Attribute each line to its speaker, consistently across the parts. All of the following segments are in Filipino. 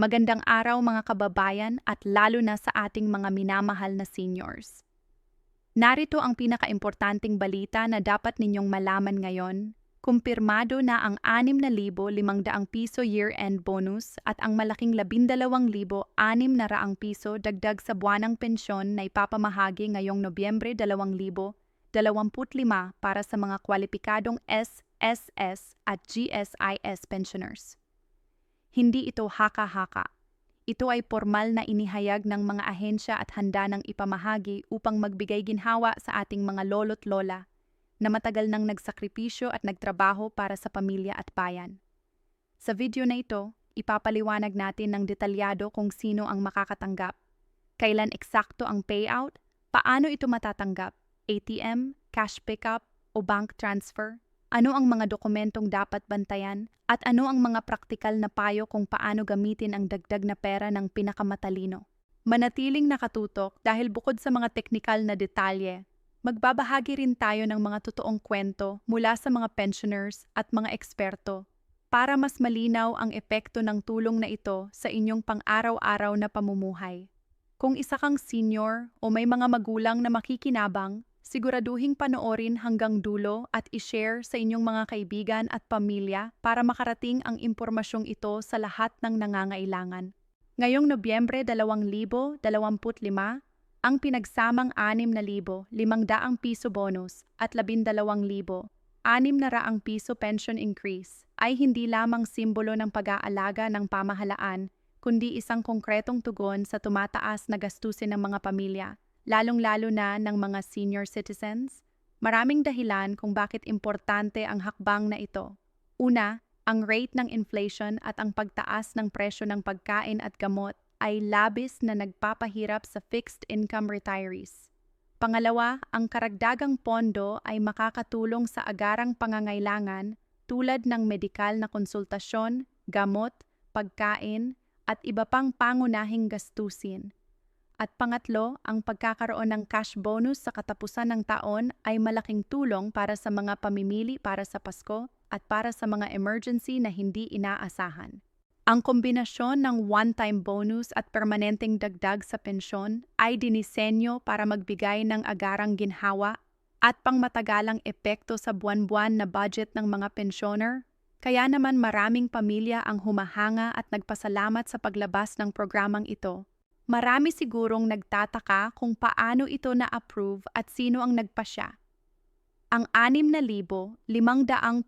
Speaker 1: Magandang araw mga kababayan at lalo na sa ating mga minamahal na seniors. Narito ang pinakaimportanteng balita na dapat ninyong malaman ngayon. Kumpirmado na ang 6,500 piso year-end bonus at ang malaking 12,600 piso dagdag sa buwanang pensyon na ipapamahagi ngayong Nobyembre 2025 para sa mga kwalipikadong SSS at GSIS pensioners. Hindi ito haka-haka. Ito ay formal na inihayag ng mga ahensya at handa ng ipamahagi upang magbigay ginhawa sa ating mga lolo't lola na matagal nang nagsakripisyo at nagtrabaho para sa pamilya at bayan. Sa video na ito, ipapaliwanag natin ng detalyado kung sino ang makakatanggap, kailan eksakto ang payout, paano ito matatanggap, ATM, cash pickup o bank transfer, ano ang mga dokumentong dapat bantayan, at ano ang mga praktikal na payo kung paano gamitin ang dagdag na pera ng pinakamatalino. Manatiling nakatutok dahil bukod sa mga teknikal na detalye, magbabahagi rin tayo ng mga totoong kwento mula sa mga pensioners at mga eksperto para mas malinaw ang epekto ng tulong na ito sa inyong pang-araw-araw na pamumuhay. Kung isa kang senior o may mga magulang na makikinabang, siguraduhing panoorin hanggang dulo at i-share sa inyong mga kaibigan at pamilya para makarating ang impormasyong ito sa lahat ng nangangailangan. Ngayong Nobyembre 2025, ang pinagsamang 6,500 piso bonus at 12,000 600 piso pension increase ay hindi lamang simbolo ng pag-aalaga ng pamahalaan, kundi isang konkretong tugon sa tumataas na gastusin ng mga pamilya lalong-lalo na ng mga senior citizens? Maraming dahilan kung bakit importante ang hakbang na ito. Una, ang rate ng inflation at ang pagtaas ng presyo ng pagkain at gamot ay labis na nagpapahirap sa fixed income retirees. Pangalawa, ang karagdagang pondo ay makakatulong sa agarang pangangailangan tulad ng medikal na konsultasyon, gamot, pagkain, at iba pang pangunahing gastusin at pangatlo, ang pagkakaroon ng cash bonus sa katapusan ng taon ay malaking tulong para sa mga pamimili para sa Pasko at para sa mga emergency na hindi inaasahan. Ang kombinasyon ng one-time bonus at permanenteng dagdag sa pensyon ay dinisenyo para magbigay ng agarang ginhawa at pangmatagalang epekto sa buwan-buwan na budget ng mga pensyoner kaya naman maraming pamilya ang humahanga at nagpasalamat sa paglabas ng programang ito Marami sigurong nagtataka kung paano ito na-approve at sino ang nagpasya. Ang 6,500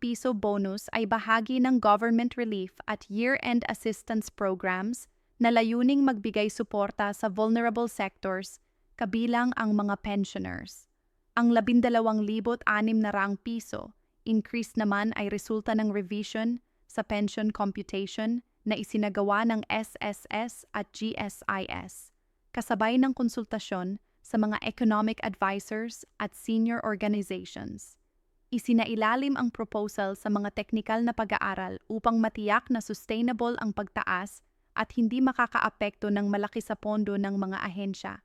Speaker 1: piso bonus ay bahagi ng government relief at year-end assistance programs na layuning magbigay suporta sa vulnerable sectors, kabilang ang mga pensioners. Ang 12,600 piso increase naman ay resulta ng revision sa pension computation na isinagawa ng SSS at GSIS, kasabay ng konsultasyon sa mga economic advisors at senior organizations. Isinailalim ang proposal sa mga teknikal na pag-aaral upang matiyak na sustainable ang pagtaas at hindi makakaapekto ng malaki sa pondo ng mga ahensya.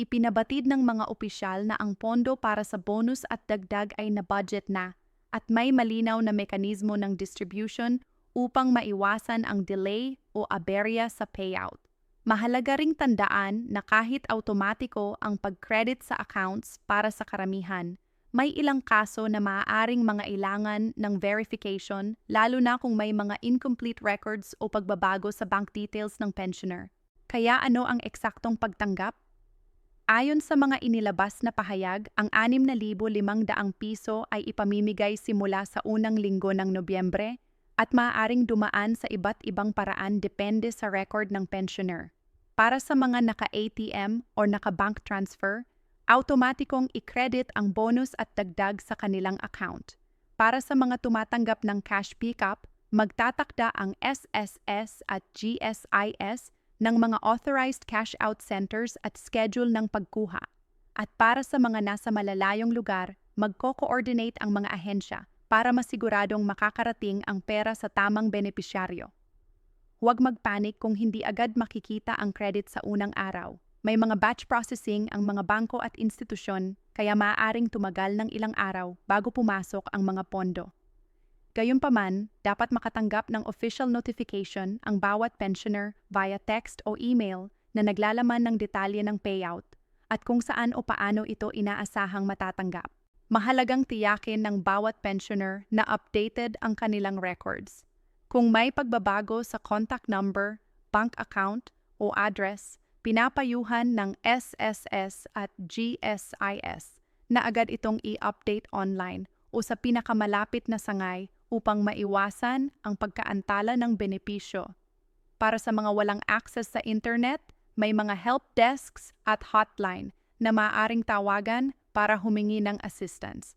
Speaker 1: Ipinabatid ng mga opisyal na ang pondo para sa bonus at dagdag ay na-budget na at may malinaw na mekanismo ng distribution upang maiwasan ang delay o aberya sa payout. Mahalaga ring tandaan na kahit automatiko ang pag-credit sa accounts para sa karamihan, may ilang kaso na maaaring mga ilangan ng verification lalo na kung may mga incomplete records o pagbabago sa bank details ng pensioner. Kaya ano ang eksaktong pagtanggap? Ayon sa mga inilabas na pahayag, ang 6,500 piso ay ipamimigay simula sa unang linggo ng Nobyembre at maaaring dumaan sa iba't ibang paraan depende sa record ng pensioner. Para sa mga naka-ATM o naka-bank transfer, automatikong i-credit ang bonus at dagdag sa kanilang account. Para sa mga tumatanggap ng cash pickup, magtatakda ang SSS at GSIS ng mga authorized cash out centers at schedule ng pagkuha. At para sa mga nasa malalayong lugar, magko-coordinate ang mga ahensya para masiguradong makakarating ang pera sa tamang benepisyaryo. Huwag magpanik kung hindi agad makikita ang credit sa unang araw. May mga batch processing ang mga bangko at institusyon kaya maaaring tumagal ng ilang araw bago pumasok ang mga pondo. Gayunpaman, dapat makatanggap ng official notification ang bawat pensioner via text o email na naglalaman ng detalye ng payout at kung saan o paano ito inaasahang matatanggap. Mahalagang tiyakin ng bawat pensioner na updated ang kanilang records. Kung may pagbabago sa contact number, bank account o address, pinapayuhan ng SSS at GSIS na agad itong i-update online o sa pinakamalapit na sangay upang maiwasan ang pagkaantala ng benepisyo. Para sa mga walang access sa internet, may mga help desks at hotline na maaaring tawagan para humingi ng assistance.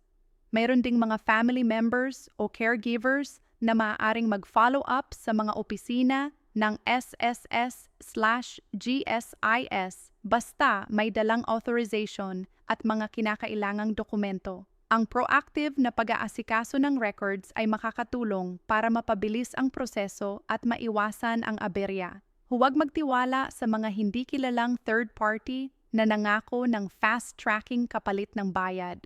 Speaker 1: Mayroon ding mga family members o caregivers na maaaring mag-follow up sa mga opisina ng SSS slash GSIS basta may dalang authorization at mga kinakailangang dokumento. Ang proactive na pag-aasikaso ng records ay makakatulong para mapabilis ang proseso at maiwasan ang aberya. Huwag magtiwala sa mga hindi kilalang third party na nangako ng fast-tracking kapalit ng bayad.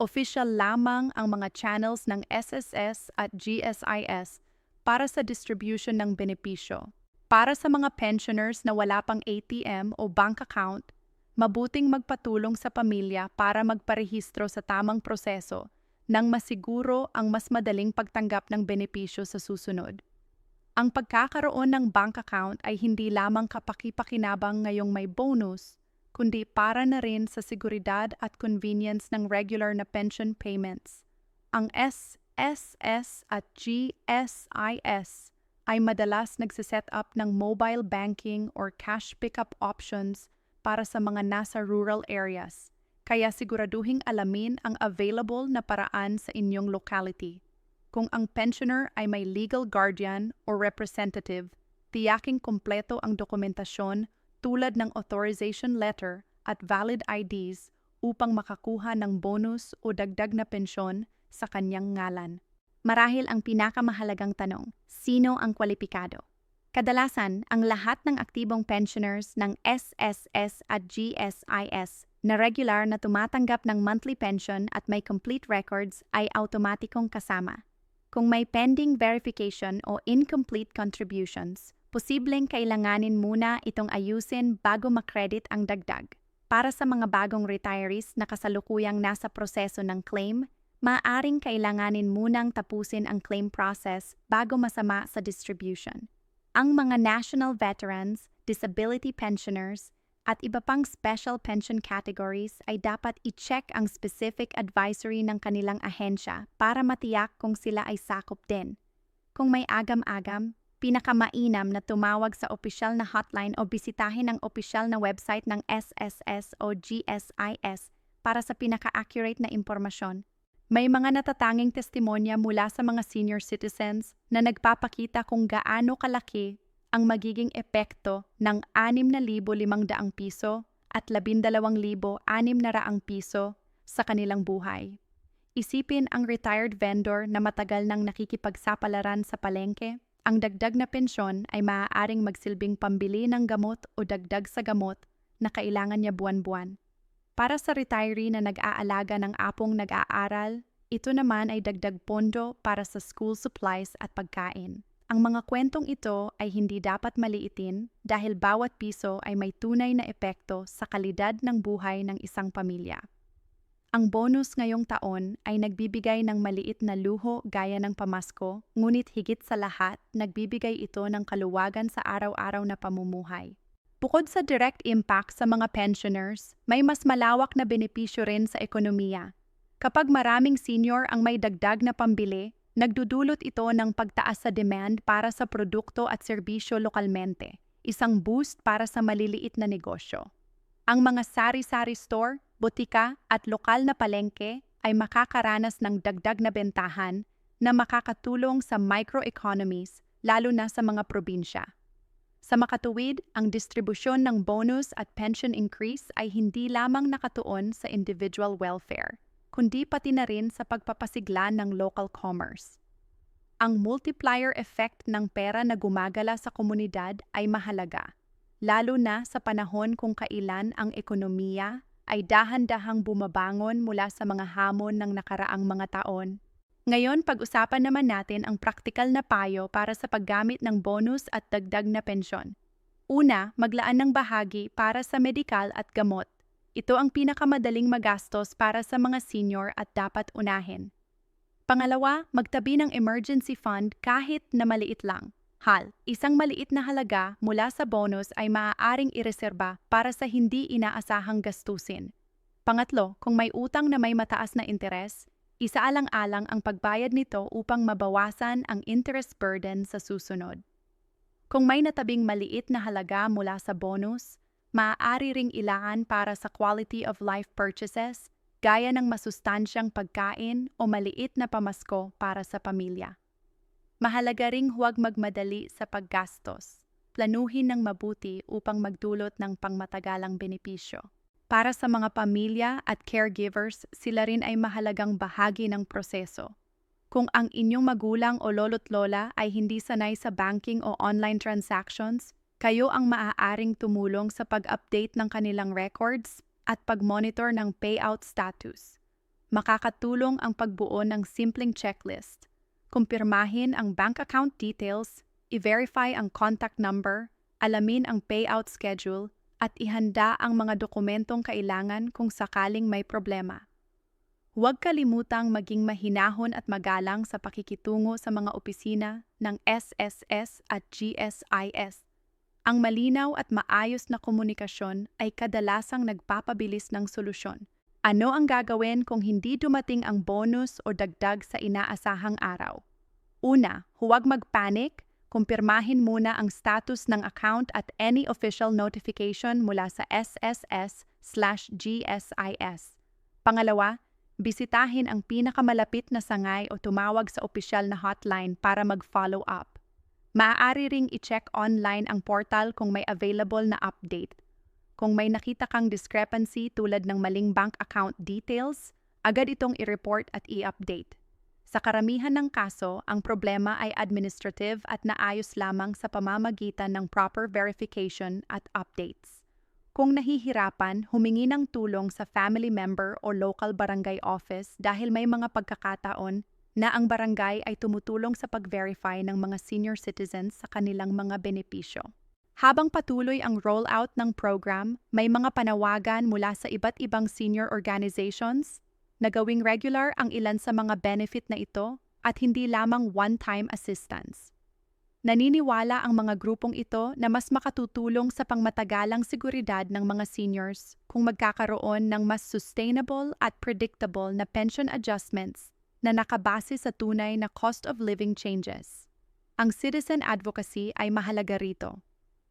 Speaker 1: Official lamang ang mga channels ng SSS at GSIS para sa distribution ng benepisyo. Para sa mga pensioners na wala pang ATM o bank account, mabuting magpatulong sa pamilya para magparehistro sa tamang proseso nang masiguro ang mas madaling pagtanggap ng benepisyo sa susunod. Ang pagkakaroon ng bank account ay hindi lamang kapakipakinabang ngayong may bonus, kundi para na rin sa seguridad at convenience ng regular na pension payments. Ang SSS at GSIS ay madalas nagsiset up ng mobile banking or cash pickup options para sa mga nasa rural areas, kaya siguraduhing alamin ang available na paraan sa inyong locality. Kung ang pensioner ay may legal guardian or representative, tiyaking kompleto ang dokumentasyon tulad ng authorization letter at valid IDs upang makakuha ng bonus o dagdag na pensyon sa kanyang ngalan. Marahil ang pinakamahalagang tanong, sino ang kwalipikado? Kadalasan, ang lahat ng aktibong pensioners ng SSS at GSIS na regular na tumatanggap ng monthly pension at may complete records ay automatikong kasama. Kung may pending verification o incomplete contributions, posibleng kailanganin muna itong ayusin bago makredit ang dagdag. Para sa mga bagong retirees na kasalukuyang nasa proseso ng claim, maaaring kailanganin munang tapusin ang claim process bago masama sa distribution. Ang mga national veterans, disability pensioners, at iba pang special pension categories ay dapat i-check ang specific advisory ng kanilang ahensya para matiyak kung sila ay sakop din. Kung may agam-agam, pinakamainam na tumawag sa opisyal na hotline o bisitahin ang opisyal na website ng SSS o GSIS para sa pinaka-accurate na impormasyon. May mga natatanging testimonya mula sa mga senior citizens na nagpapakita kung gaano kalaki ang magiging epekto ng 6,500 piso at 12,600 piso sa kanilang buhay. Isipin ang retired vendor na matagal nang nakikipagsapalaran sa palengke. Ang dagdag na pensyon ay maaaring magsilbing pambili ng gamot o dagdag sa gamot na kailangan niya buwan-buwan. Para sa retiree na nag-aalaga ng apong nag-aaral, ito naman ay dagdag pondo para sa school supplies at pagkain. Ang mga kwentong ito ay hindi dapat maliitin dahil bawat piso ay may tunay na epekto sa kalidad ng buhay ng isang pamilya. Ang bonus ngayong taon ay nagbibigay ng maliit na luho gaya ng pamasko, ngunit higit sa lahat, nagbibigay ito ng kaluwagan sa araw-araw na pamumuhay. Bukod sa direct impact sa mga pensioners, may mas malawak na benepisyo rin sa ekonomiya. Kapag maraming senior ang may dagdag na pambili, nagdudulot ito ng pagtaas sa demand para sa produkto at serbisyo lokalmente, isang boost para sa maliliit na negosyo. Ang mga sari-sari store, botika at lokal na palengke ay makakaranas ng dagdag na bentahan na makakatulong sa microeconomies lalo na sa mga probinsya. Sa makatuwid, ang distribusyon ng bonus at pension increase ay hindi lamang nakatuon sa individual welfare – kundi pati na rin sa pagpapasigla ng local commerce. Ang multiplier effect ng pera na gumagala sa komunidad ay mahalaga, lalo na sa panahon kung kailan ang ekonomiya ay dahan-dahang bumabangon mula sa mga hamon ng nakaraang mga taon. Ngayon, pag-usapan naman natin ang praktikal na payo para sa paggamit ng bonus at dagdag na pensyon. Una, maglaan ng bahagi para sa medikal at gamot. Ito ang pinakamadaling magastos para sa mga senior at dapat unahin. Pangalawa, magtabi ng emergency fund kahit na maliit lang. Hal, isang maliit na halaga mula sa bonus ay maaaring ireserba para sa hindi inaasahang gastusin. Pangatlo, kung may utang na may mataas na interes, isaalang-alang ang pagbayad nito upang mabawasan ang interest burden sa susunod. Kung may natabing maliit na halaga mula sa bonus, maaari ring ilaan para sa quality of life purchases gaya ng masustansyang pagkain o maliit na pamasko para sa pamilya. Mahalaga ring huwag magmadali sa paggastos. Planuhin ng mabuti upang magdulot ng pangmatagalang benepisyo. Para sa mga pamilya at caregivers, sila rin ay mahalagang bahagi ng proseso. Kung ang inyong magulang o lolo't lola ay hindi sanay sa banking o online transactions, kayo ang maaaring tumulong sa pag-update ng kanilang records at pag-monitor ng payout status. Makakatulong ang pagbuo ng simpleng checklist. Kumpirmahin ang bank account details, i-verify ang contact number, alamin ang payout schedule, at ihanda ang mga dokumentong kailangan kung sakaling may problema. Huwag kalimutang maging mahinahon at magalang sa pakikitungo sa mga opisina ng SSS at GSIS. Ang malinaw at maayos na komunikasyon ay kadalasang nagpapabilis ng solusyon. Ano ang gagawin kung hindi dumating ang bonus o dagdag sa inaasahang araw? Una, huwag magpanik kumpirmahin muna ang status ng account at any official notification mula sa SSS GSIS. Pangalawa, bisitahin ang pinakamalapit na sangay o tumawag sa opisyal na hotline para mag-follow up. Maaari ring i-check online ang portal kung may available na update. Kung may nakita kang discrepancy tulad ng maling bank account details, agad itong i-report at i-update. Sa karamihan ng kaso, ang problema ay administrative at naayos lamang sa pamamagitan ng proper verification at updates. Kung nahihirapan, humingi ng tulong sa family member o local barangay office dahil may mga pagkakataon na ang barangay ay tumutulong sa pag-verify ng mga senior citizens sa kanilang mga benepisyo. Habang patuloy ang rollout ng program, may mga panawagan mula sa iba't ibang senior organizations na gawing regular ang ilan sa mga benefit na ito at hindi lamang one-time assistance. Naniniwala ang mga grupong ito na mas makatutulong sa pangmatagalang seguridad ng mga seniors kung magkakaroon ng mas sustainable at predictable na pension adjustments na nakabase sa tunay na cost of living changes. Ang citizen advocacy ay mahalaga rito.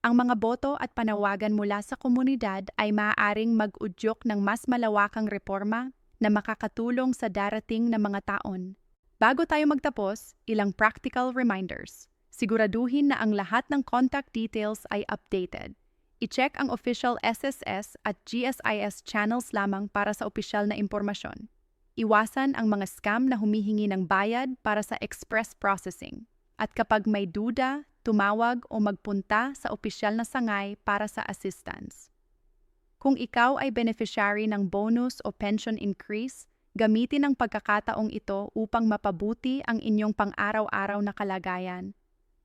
Speaker 1: Ang mga boto at panawagan mula sa komunidad ay maaaring mag-udyok ng mas malawakang reforma na makakatulong sa darating na mga taon. Bago tayo magtapos, ilang practical reminders. Siguraduhin na ang lahat ng contact details ay updated. I-check ang official SSS at GSIS channels lamang para sa opisyal na impormasyon. Iwasan ang mga scam na humihingi ng bayad para sa express processing. At kapag may duda, tumawag o magpunta sa opisyal na sangay para sa assistance. Kung ikaw ay beneficiary ng bonus o pension increase, gamitin ang pagkakataong ito upang mapabuti ang inyong pang-araw-araw na kalagayan.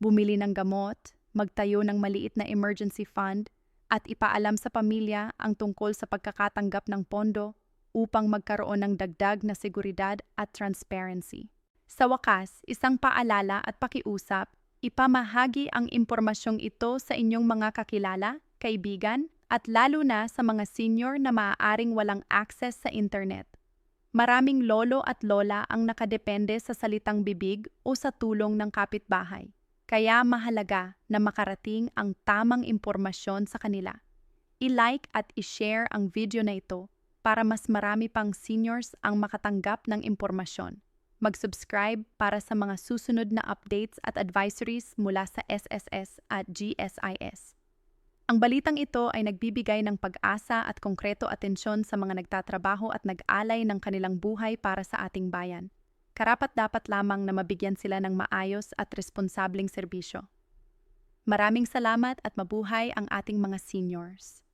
Speaker 1: Bumili ng gamot, magtayo ng maliit na emergency fund, at ipaalam sa pamilya ang tungkol sa pagkakatanggap ng pondo upang magkaroon ng dagdag na seguridad at transparency. Sa wakas, isang paalala at pakiusap, ipamahagi ang impormasyong ito sa inyong mga kakilala, kaibigan, at lalo na sa mga senior na maaaring walang access sa internet. Maraming lolo at lola ang nakadepende sa salitang bibig o sa tulong ng kapitbahay. Kaya mahalaga na makarating ang tamang impormasyon sa kanila. I-like at i-share ang video na ito para mas marami pang seniors ang makatanggap ng impormasyon. Mag-subscribe para sa mga susunod na updates at advisories mula sa SSS at GSIS. Ang balitang ito ay nagbibigay ng pag-asa at konkreto atensyon sa mga nagtatrabaho at nag-alay ng kanilang buhay para sa ating bayan. Karapat dapat lamang na mabigyan sila ng maayos at responsableng serbisyo. Maraming salamat at mabuhay ang ating mga seniors.